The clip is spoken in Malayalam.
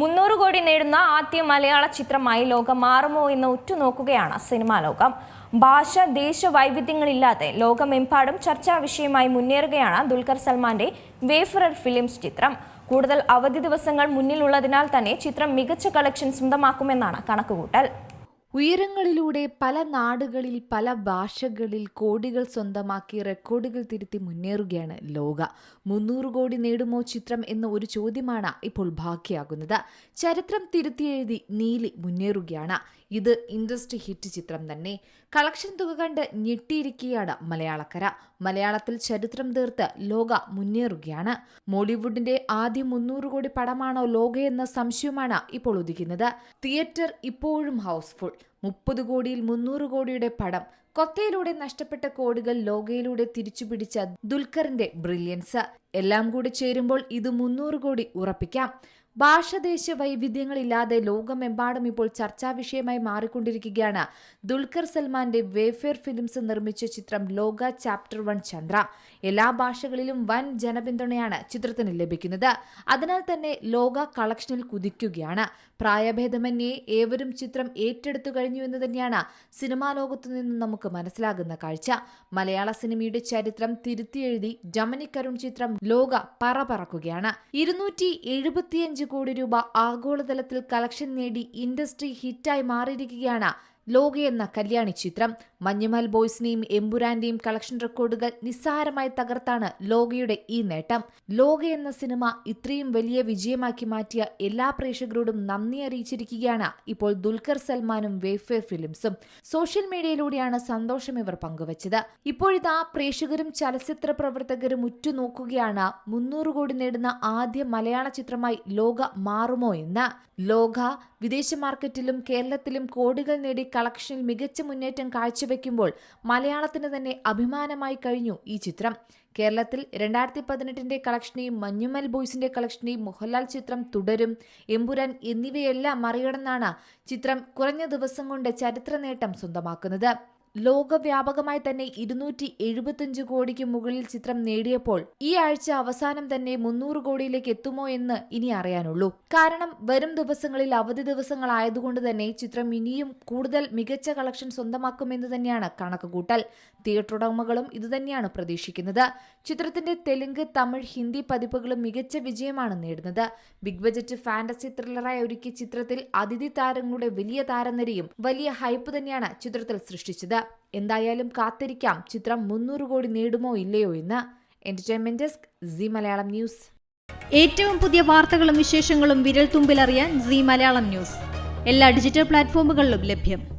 മുന്നൂറ് കോടി നേടുന്ന ആദ്യ മലയാള ചിത്രമായി ലോകം മാറുമോ എന്ന് ഉറ്റുനോക്കുകയാണ് സിനിമാ ലോകം. ഭാഷ ദേശ വൈവിധ്യങ്ങളില്ലാതെ ലോകമെമ്പാടും ചർച്ചാ വിഷയമായി മുന്നേറുകയാണ് ദുൽഖർ സൽമാന്റെ വേഫറർ ഫിലിംസ് ചിത്രം. കൂടുതൽ അവധി ദിവസങ്ങൾ മുന്നിലുള്ളതിനാൽ തന്നെ ചിത്രം മികച്ച കളക്ഷൻ സ്വന്തമാക്കുമെന്നാണ് കണക്കുകൂട്ടൽ. ഉയരങ്ങളിലൂടെ പല നാടുകളിൽ പല ഭാഷകളിൽ കോടികൾ സ്വന്തമാക്കി റെക്കോർഡുകൾ തിരുത്തി മുന്നേറുകയാണ് ലോക. മുന്നൂറ് കോടി നേടുമോ ചിത്രം എന്ന ഒരു ചോദ്യമാണ് ഇപ്പോൾ ബാക്കിയാകുന്നത്. ചരിത്രം തിരുത്തിയെഴുതി നീലി മുന്നേറുകയാണ്. ഇത് ഇൻഡസ്ട്രി ഹിറ്റ് ചിത്രം തന്നെ. കളക്ഷൻ തുക കണ്ട് ഞെട്ടിയിരിക്കുകയാണ് മലയാളക്കര. മലയാളത്തിൽ ചരിത്രം തീർത്ത് ലോക മുന്നേറുകയാണ്. മോളിവുഡിന്റെ ആദ്യ മുന്നൂറ് കോടി പടമാണോ ലോക സംശയമാണ് ഇപ്പോൾ ഉദിക്കുന്നത്. തിയേറ്റർ ഇപ്പോഴും ഹൗസ്ഫുൾ. മുപ്പത് കോടിയിൽ മുന്നൂറ് കോടിയുടെ പടം കൊത്തയിലൂടെ നഷ്ടപ്പെട്ട കോടികൾ ലോകയിലൂടെ തിരിച്ചുപിടിച്ച ദുൽഖറിന്റെ ബ്രില്യൻസ്. എല്ലാം കൂടി ചേരുമ്പോൾ ഇത് മുന്നൂറ് കോടി ഉറപ്പിക്കാം. ഭാഷദേശ വൈവിധ്യങ്ങളില്ലാതെ ലോകമെമ്പാടും ഇപ്പോൾ ചർച്ചാ വിഷയമായി മാറിക്കൊണ്ടിരിക്കുകയാണ് ദുൽഖർ സൽമാന്റെ വേഫെയർ ഫിലിംസ് നിർമ്മിച്ച ചിത്രം ലോക ചാപ്റ്റർ വൺ ചന്ദ്ര. എല്ലാ ഭാഷകളിലും വൻ ജനപിന്തുണയാണ് ചിത്രത്തിന് ലഭിക്കുന്നത്. അതിനാൽ തന്നെ ലോക കളക്ഷനിൽ കുതിക്കുകയാണ്. പ്രായഭേദമന്യേ ഏവരും ചിത്രം ഏറ്റെടുത്തു കഴിഞ്ഞു എന്ന് തന്നെയാണ് സിനിമാ ലോകത്തു നിന്നും നമുക്ക് മനസ്സിലാകുന്ന കാഴ്ച. മലയാള സിനിമയുടെ ചരിത്രം തിരുത്തിയെഴുതി ജമനി കരുൺ ചിത്രം ലോക പറ പറക്കുകയാണ് ഇരുന്നൂറ്റി എഴുപത്തിയഞ്ച് കോടി രൂപ ആഗോളതലത്തിൽ കളക്ഷൻ നേടി ഇൻഡസ്ട്രി ഹിറ്റായി മാറിയിരിക്കുകയാണ് ലോക എന്ന കല്യാണി ചിത്രം മഞ്ഞുമൽ ബോയ്സിനെയും എമ്പുരാന്റെയും കളക്ഷൻ റെക്കോർഡുകൾ നിസ്സാരമായി തകർത്താണ് ലോകയുടെ ഈ നേട്ടം. ലോക എന്ന സിനിമ ഇത്രയും വലിയ വിജയമാക്കി മാറ്റിയ എല്ലാ പ്രേക്ഷകരോടും നന്ദി അറിയിച്ചിരിക്കുകയാണ് ഇപ്പോൾ ദുൽഖർ സൽമാനും വേഫെയർ ഫിലിംസും. സോഷ്യൽ മീഡിയയിലൂടെയാണ് സന്തോഷം ഇവർ പങ്കുവച്ചത്. ഇപ്പോഴിതാ പ്രേക്ഷകരും ചലച്ചിത്ര പ്രവർത്തകരും ഉറ്റുനോക്കുകയാണ്. മുന്നൂറ് കോടി നേടുന്ന ആദ്യ മലയാള ചിത്രമായി ലോക മാറുമോ എന്ന്. ലോക വിദേശ മാർക്കറ്റിലും കേരളത്തിലും കോടികൾ നേടി കളക്ഷനിൽ മികച്ച മുന്നേറ്റം കാഴ്ചവെക്കുമ്പോൾ മലയാളത്തിന് തന്നെ അഭിമാനമായി കഴിഞ്ഞു ഈ ചിത്രം. കേരളത്തിൽ രണ്ടായിരത്തി പതിനെട്ടിന്റെ കളക്ഷനെയും മഞ്ഞുമൽ ബോയ്സിന്റെ കളക്ഷനെയും മോഹൻലാൽ ചിത്രം തുടരും. എമ്പുരാൻ എന്നിവയെല്ലാം മറികടന്നാണ് ചിത്രം കുറഞ്ഞ ദിവസം കൊണ്ട് ചരിത്ര നേട്ടം സ്വന്തമാക്കുന്നത്. ലോകവ്യാപകമായി തന്നെ ഇരുന്നൂറ്റി എഴുപത്തിയഞ്ച് കോടിക്ക് മുകളിൽ ചിത്രം നേടിയപ്പോൾ ഈ ആഴ്ച അവസാനം തന്നെ മുന്നൂറ് കോടിയിലേക്ക് എത്തുമോ എന്ന് ഇനി അറിയാനുള്ളൂ. കാരണം വരും ദിവസങ്ങളിൽ അവധി ദിവസങ്ങളായതുകൊണ്ട് തന്നെ ചിത്രം ഇനിയും കൂടുതൽ മികച്ച കളക്ഷൻ സ്വന്തമാക്കുമെന്ന് തന്നെയാണ് കണക്കുകൂട്ടൽ. തിയേറ്റർ ഉടമകളും ഇതുതന്നെയാണ് പ്രതീക്ഷിക്കുന്നത്. ചിത്രത്തിന്റെ തെലുങ്ക് തമിഴ് ഹിന്ദി പതിപ്പുകളും മികച്ച വിജയമാണ് നേടുന്നത്. ബിഗ് ബജറ്റ് ഫാന്റസി ത്രില്ലറായി ഒരുക്കിയ ചിത്രത്തിൽ അതിഥി താരങ്ങളുടെ വലിയ താരനിരയും വലിയ ഹൈപ്പ് തന്നെയാണ് ചിത്രത്തിൽ സൃഷ്ടിച്ചത്. എന്തായാലും കാത്തിരിക്കാം. ചിത്രം മുന്നൂറ് കോടി നേടുമോ ഇല്ലയോ എന്ന്. Entertainment desk Zee Malayalam news. ഏറ്റവും പുതിയ വാർത്തകളും വിശേഷങ്ങളും വിരൽ തുമ്പിലറിയാൻ സി മലയാളം ന്യൂസ്. എല്ലാ ഡിജിറ്റൽ പ്ലാറ്റ്ഫോമുകളിലും ലഭ്യം.